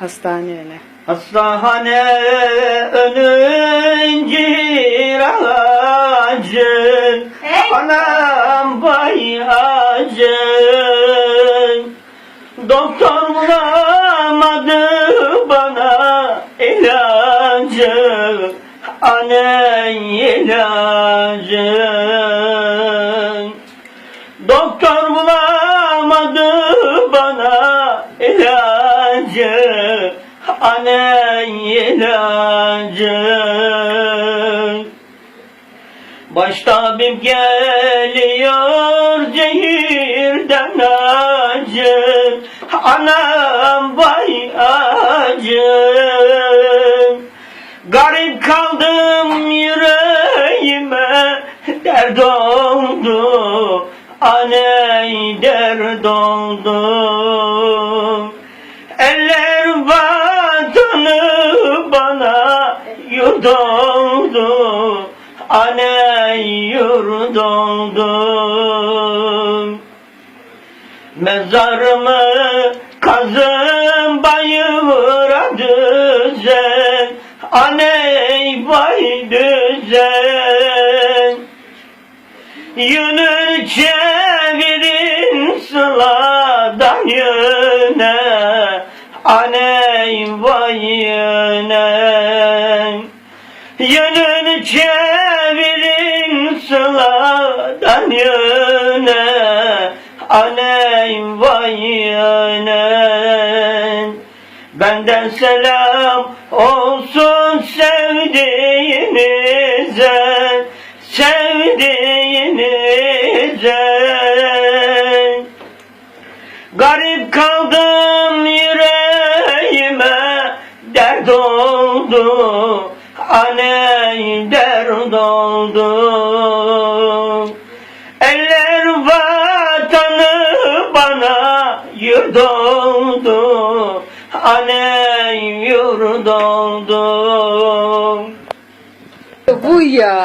Hastaneyle. Hastane önün giracın Hey! Anam bayacın Doktor bulamadı bana ilacı Anne ilacı Anne ilacı Baş tabip geliyor zehirden acı Anam vay acı Garip kaldım yüreğime dert oldu. Aney dert oldu yurt oldu Aney yurt oldu. Mezarımı kazın bayıra düzen Aney vay düzen. Yönü çevirin sıladan yöne Aney vay yöne Yönünü çevirin sıladan yöne Aney vay yöne Benden selam olsun sevdiğinize Sevdiğinize. Garip kaldım yüreğime dert oldu Aney dert oldu Eller vatanı bana yurt oldu. Aney yurt oldu Bu ya.